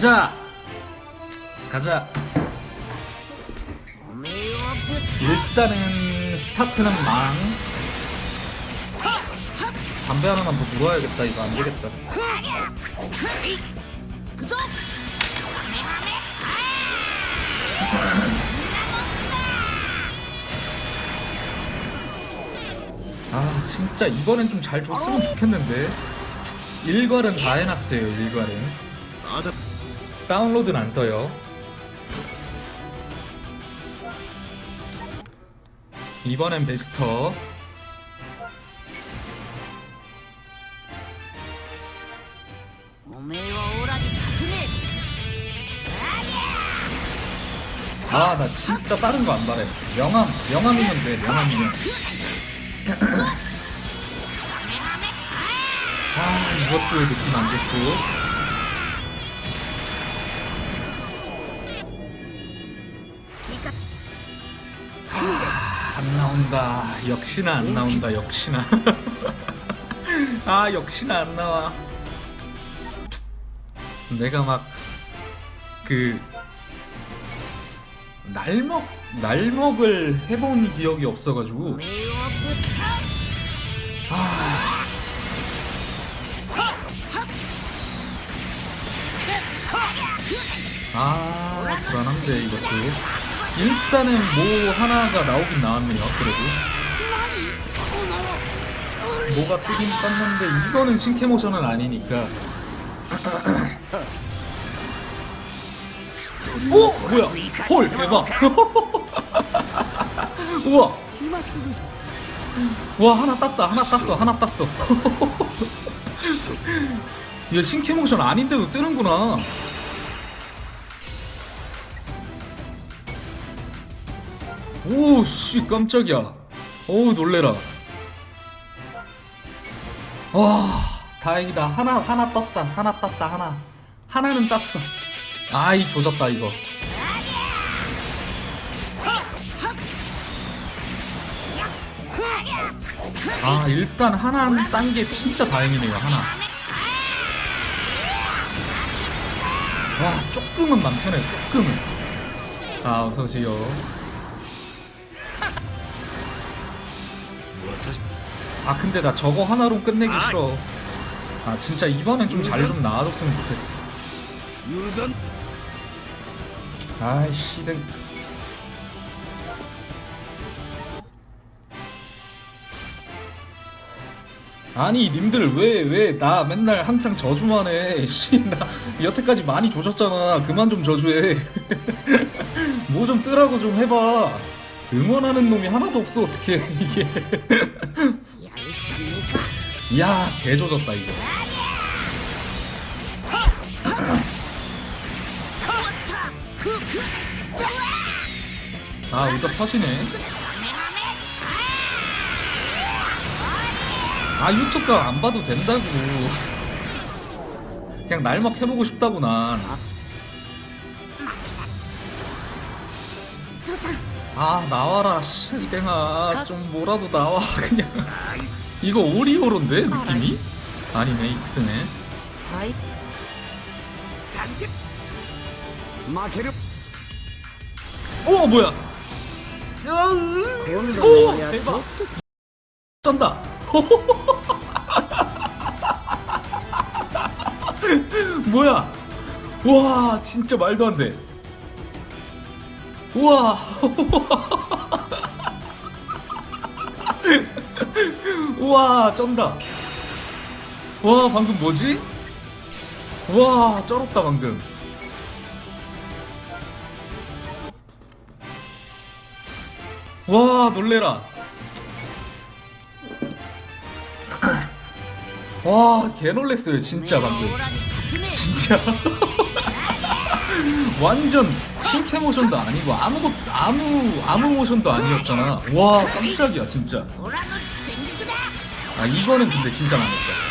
가자. 가자. 일단은 스타트는 망. 담배 하나만 더 물어야겠다. 이거 안되겠다. 아 진짜 이번엔 좀 잘 줬으면 좋겠는데. 일괄은 다 해놨어요 일괄은. 다운로드는 안 떠요. 이번엔 베스터. 아, 나 진짜 빠른 거 안 바래. 명함, 명함이면 돼, 명함이면. 아, 이것도 느낌 안 좋고. 나온다. 역시나 안 나온다. 역시나. 아, 역시나 안 나와. 내가 막, 그, 날먹, 날먹을 해본 기억이 없어가지고. 아. 아, 불안한데, 이것도. 일단은 뭐 하나가 나오긴 나왔네요 그래도. 뭐가 뜨긴 떴는데 이거는 신캐모션은 아니니까. 오! 어? 뭐야? 홀 대박. 우와. 우와 하나 땄다 하나 땄어 하나 땄어. 얘 신캐모션 아닌데도 뜨는구나. 오씨 깜짝이야. 어우 놀래라. 와 다행이다. 하나 하나 떴다. 하나 땄다 하나. 하나는 땄어. 아이 조졌다 이거. 아 일단 하나 딴 게 진짜 다행이네요 하나. 와 조금은 맘 편해요 조금은. 아 어서오세요 아 근데 나 저거 하나로 끝내기 싫어. 아 진짜 이번엔 좀 잘 좀 나와줬으면 좋겠어. 아이씨 된 아니 님들 왜 왜 나 맨날 항상 저주만 해? 씨, 나 여태까지 많이 조졌잖아. 그만 좀 저주해. 뭐 좀 뜨라고 좀 해봐 응원하는 놈이 하나도 없어. 어떻게 이게. 야 개조졌다 이거. 아 우짜 터지네. 아 유튜브가 안 봐도 된다고. 그냥 날먹 해보고 싶다구나 아 나와라 씨 이뱅아. 좀 뭐라도 나와 그냥. 이거 오리오로인데 느낌이? 아니네 익스네. 오 뭐야? 오! 대박. 짠다. 뭐야? 와 진짜 말도 안돼. 우와. 우와, 쩐다. 와, 방금 뭐지? 와, 쩔었다, 방금. 와, 놀래라. 와, 개 놀랬어요, 진짜 방금. 네, 진짜. 완전 실패 모션도 아니고 아무것 아무 아무 모션도 아니었잖아. 와 깜짝이야 진짜. 아 이거는 근데 진짜 망했다.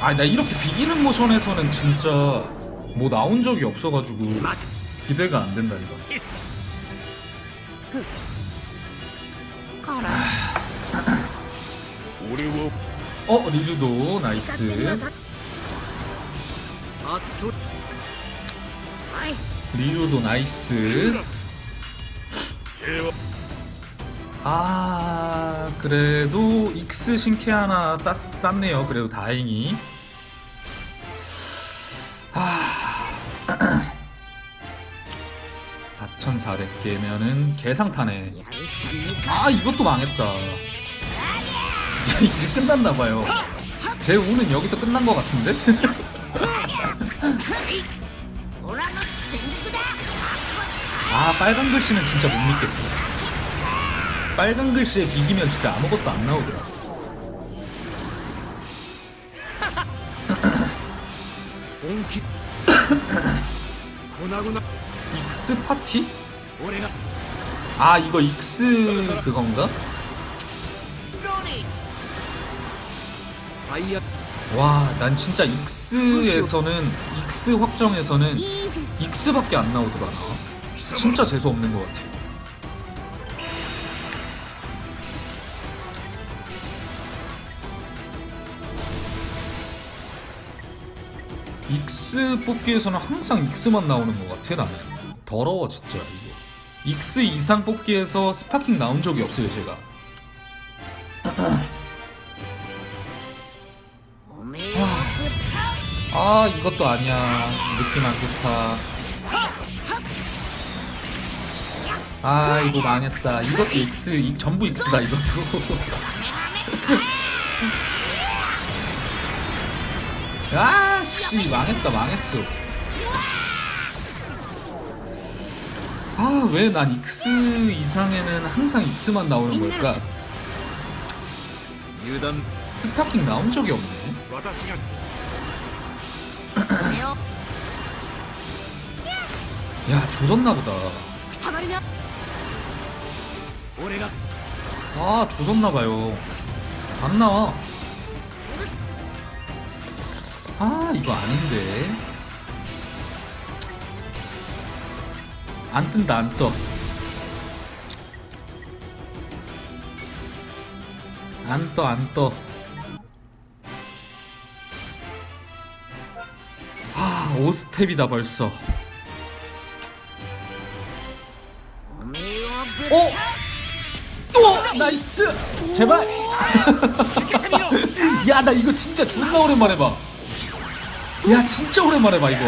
아나 이렇게 비기는 모션에서는 진짜 뭐 나온 적이 없어가지고 기대가 안 된다 이거. 아. 어 리루도 나이스. 리로도 나이스. 아 그래도 익스 신캐 하나 땄, 땄네요. 그래도 다행히. 아. 4400개면은 개상타네 아 이것도 망했다. 이제 끝났나봐요. 제 운은 여기서 끝난 것 같은데? 아 빨간 글씨는 진짜 못 믿겠어. 빨간 글씨에 비기면 진짜 아무것도 안 나오더라 익스 파티? 아 이거 익스 그건가? 사이야. 와, 난 진짜 익스에서는 익스 확정에서는 익스밖에 안 나오더라. 진짜 재수 없는 것 같아. 익스 뽑기에서는 항상 익스만 나오는 것 같아 나는 더러워 진짜 이거 익스 이상 뽑기에서 스파킹 나온 적이 없어요 제가 아 이것도 아니야. 느낌 안 좋다. 아 이거 망했다. 이것도 익스 이, 전부 익스다 이것도. 아씨 망했다 망했어. 아 왜난 익스 이상에는 항상 익스만 나오는 걸까? 스파킹 나온 적이 없네 야 조졌나 보다. 아 조졌나 봐요. 안 나와. 아 이거 아닌데. 안 뜬다 안떠. 안 떠 안떠. 아 5스텝이다 벌써. 나이스! 제발! 야, 나 이거 진짜 존나 오랜만에 봐. 야, 진짜 오랜만에 봐, 이거.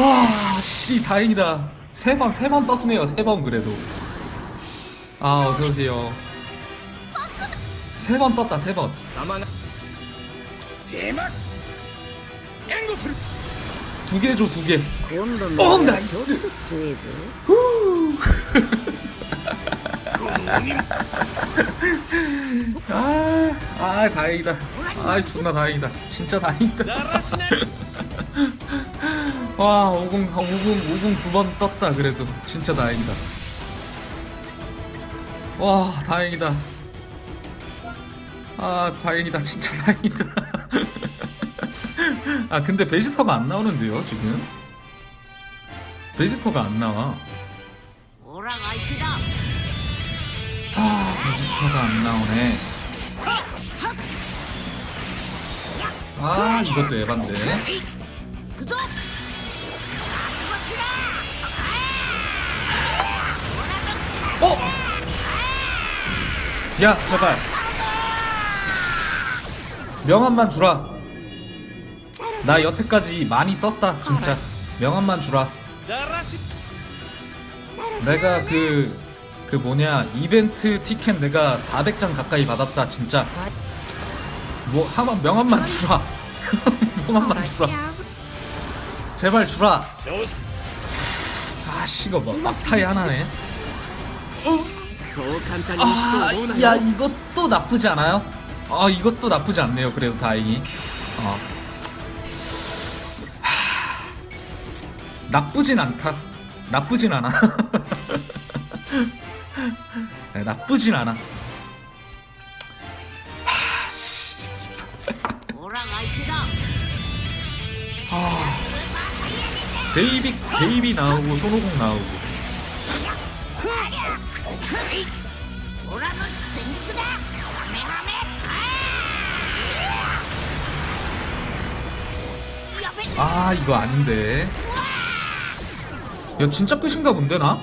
와, 씨, 다행이다. 세 번, 세 번 떴네요, 세 번 그래도. 아, 어서오세요. 세 번 떴다, 세 번. 두 개 줘, 두 개. 어, 나이스. 후. 아, 아, 다행이다. 아, 존나 다행이다. 진짜 다행이다. 와, 50, 50, 50 두 번 떴다. 그래도 진짜 다행이다. 와, 다행이다. 아, 다행이다. 진짜 다행이다. 아 근데 베지터가 안 나오는데요 지금? 베지터가 안 나와. 아 베지터가 안 나오네. 아 이것도 에반데. 어! 야 제발. 명함만 주라. 나 여태까지 많이 썼다 진짜. 명함만 주라. 내가 그, 그 뭐냐 이벤트 티켓 내가 400장 가까이 받았다 진짜. 뭐 하만 명함만 주라. 명함만 주라. 제발 주라. 아씨 이거 뭐 막타이 하나네. 어? 아, 야 이것도 나쁘지 않아요? 아 이것도 나쁘지 않네요. 그래도 다행히. 어. 나쁘진 않다. 나쁘진 않아. 네, 나쁘진 않아. 아, 베이비 베이비 나오고 손오공 나오고. 아 이거 아닌데. 야 진짜 끝인가 본데 나?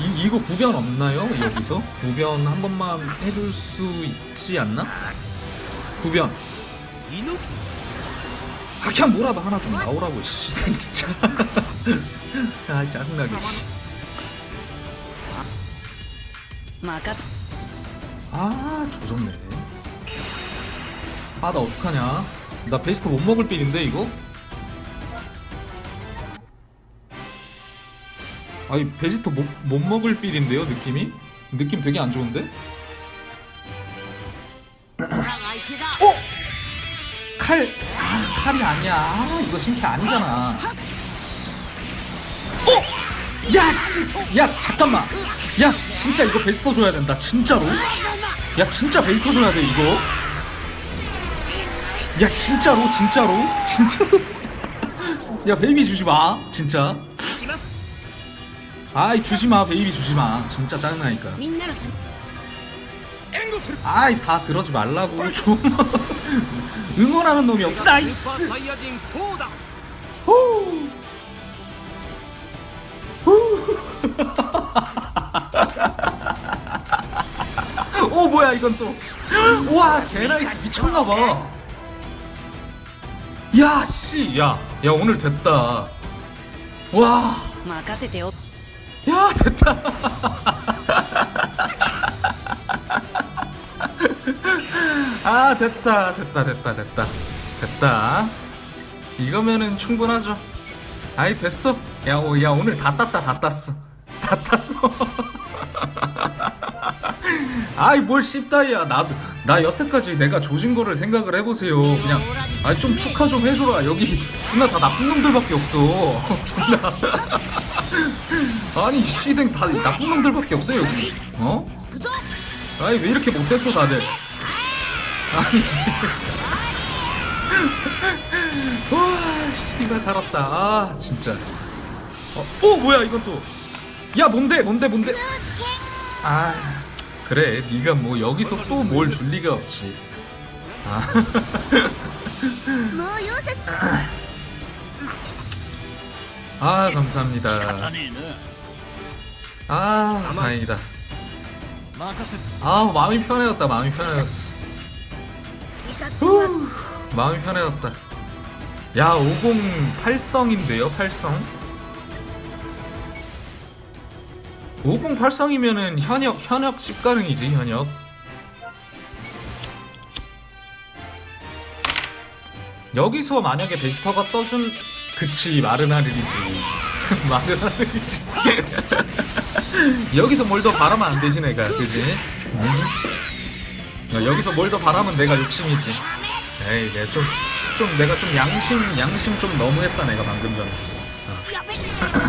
이, 이거 구변 없나요? 여기서? 구변 한 번만 해줄 수 있지 않나? 구변 아 그냥 뭐라도 하나 좀 나오라고 씨 진짜 아 짜증나게 아 조졌네 아 나 어떡하냐 나 베스트 못 먹을 빌인데 이거? 아니 베지터 못, 못 먹을 빌인데요 느낌이? 느낌 되게 안 좋은데? 어? 칼! 아 칼이 아니야 아 이거 신캐 아니잖아 어? 야 씨! 야 잠깐만 야 진짜 이거 베이스 써줘야 된다 진짜로 야 진짜 베이스 써줘야 돼 이거 야 진짜로 진짜로 진짜로 야 베이비 주지 마 진짜 いきます 아이, 주지 마, 베이비 주지 마. 진짜 짜증나니까. みんなの援護する 아이, 다 그러지 말라고. 좀. 응원하는 놈이 없어. スーパー 나이스! サイヤ人4だ 후! 후! 오 뭐야 이건 또 우와 개나이스 미쳤나봐 야씨 야, 야 오늘 됐다 와, 任せてよ 야 됐다. 아 됐다 됐다 됐다 됐다. 됐다. 이거면은 충분하죠. 아이 됐어. 야, 오, 야 오늘 다 땄다 다 땄어. 다 땄어. 아이 뭘 씹다이야. 나도 나 여태까지 내가 조진 거를 생각을 해보세요. 그냥 아이 좀 축하 좀 해줘라. 여기 존나 다 나쁜 놈들밖에 없어. 존나. 아니 시댕 다 나쁜 놈들밖에 없어 여기. 어? 아이 왜 이렇게 못했어 다들? 아니. 와 씨발 살았다. 아 진짜. 어, 오 뭐야 이건 또 야 뭔데 뭔데 뭔데? 아 그래 네가 뭐 여기서 또 뭘 줄 리가 없지. 아. 아 감사합니다. 아 다행이다. 아 마음이 편해졌다 마음이 편해졌어. 후 마음이 편해졌다. 야 50 8성인데요 8성? 80 5080이면은 현역 현역 10가능이지 현역. 여기서 만약에 베지터가 떠준 그치 마르나르이지. 마르나르이지. 여기서 뭘 더 바라면 안 되지 내가 그지? 야, 여기서 뭘 더 바라면 내가 욕심이지. 에이 내가 좀, 좀 내가 좀 양심 양심 좀 너무했다 내가 방금 전에. こ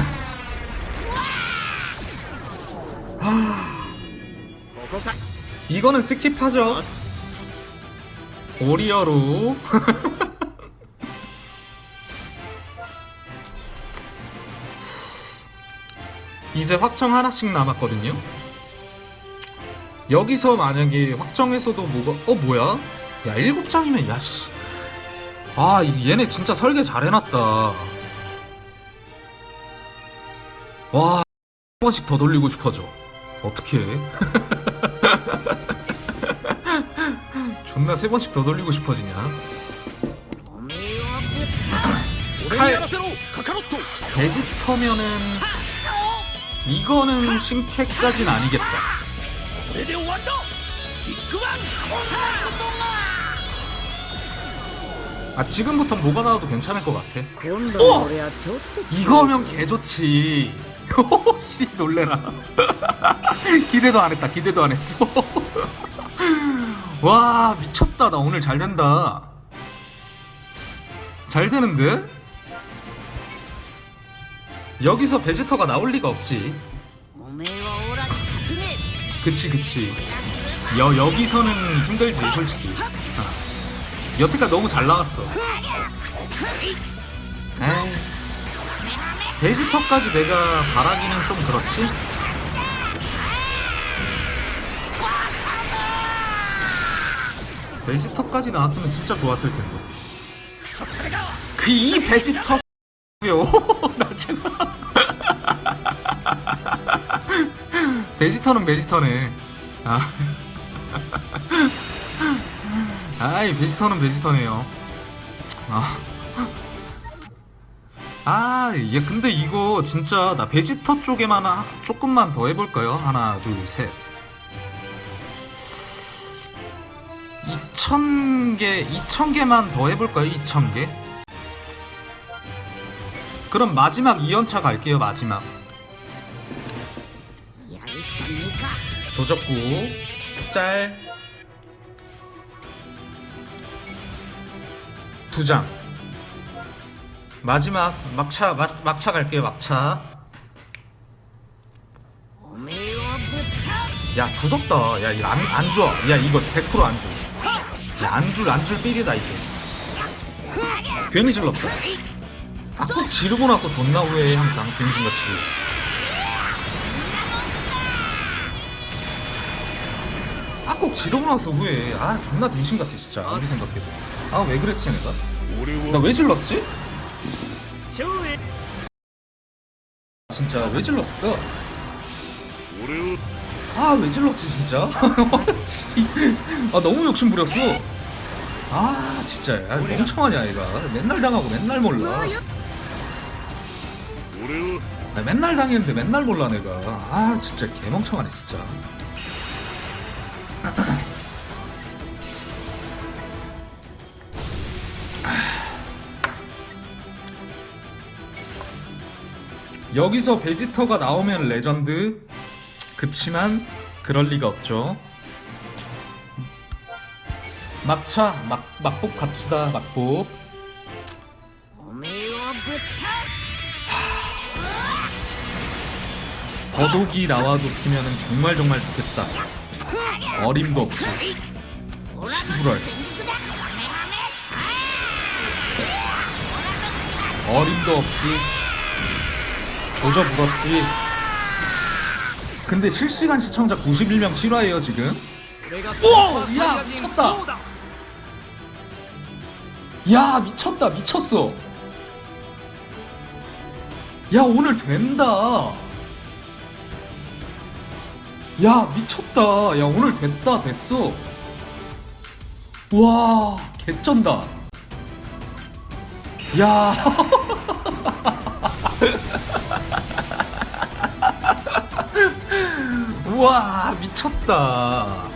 이거는 스킵하죠. 오리어로 이제 확정 하나씩 남았거든요. 여기서 만약에 확정해서도 뭐가 어 뭐야? 야 일곱 장이면 야씨. 아 이- 얘네 진짜 설계 잘 해놨다. 와 한 번씩 더 돌리고 싶어져 어떻게 존나 세 번씩 더 돌리고 싶어지냐? 칼 베지터면은 이거는 신캐까진 아니겠다. 아 지금부터 뭐가 나와도 괜찮을 것 같아. 오! 이거면 개좋지. 호씨 놀래라. 기대도 안 했다. 기대도 안 했어. 와 미쳤다. 나 오늘 잘 된다. 잘 되는데? 여기서 베지터가 나올 리가 없지. 그치 그치. 여, 여기서는 힘들지 솔직히. 어. 여태까지 너무 잘 나왔어. 베지터까지 내가 바라기는 좀 그렇지? 베지터까지 나왔으면 진짜 좋았을 텐데. 그 이 베지터 나 지금 베지터는 베지터네. 아. 아이 베지터는 베지터네요. 아. 아, 예, 근데 이거 진짜 나 베지터 쪽에만 하, 조금만 더 해볼까요? 하나, 둘, 셋. 2,000개, 2,000개만 더 해볼까요? 2,000개? 그럼 마지막 2연차 갈게요, 마지막. 조졌고, 짤. 두 장. 마지막 막차 마, 막차 갈게요 막차. 야 조졌다. 야안안 줘. 야 이거 100%안 줘. 야안줄안줄 삐리다 이제. 괜히 질렀다. 아 꼭 지르고 나서 존나 후회해 항상 괜신같이. 아 꼭 지르고 나서 후회해 아 존나 갱신같아 진짜. 아무리 생각해도. 아 왜 그랬지 내가? 나 왜 질렀지? 진짜 왜 질렀을까? 아 왜 질렀지 진짜? 아 너무 욕심 부렸어. 아 진짜 아, 야, 멍청하냐 얘가 맨날 당하고 맨날 몰라. 아, 맨날 당했는데 맨날 몰라 내가. 아 진짜 개멍청하네 진짜. 여기서 베지터가 나오면 레전드. 그치만 그럴 리가 없죠. 막차 막, 막복 갑시다 막복 버독이 나와줬으면 정말 정말 좋겠다. 어림도 없지. 시부럴. 어림도 없지. 조져 물었지. 근데 실시간 시청자 91명 실화예요 지금. 오! 야 미쳤다. 야 미쳤다 미쳤어. 야 오늘 된다. 야 미쳤다. 야 오늘 됐다 됐어. 와 개쩐다. 야. 우와 미쳤다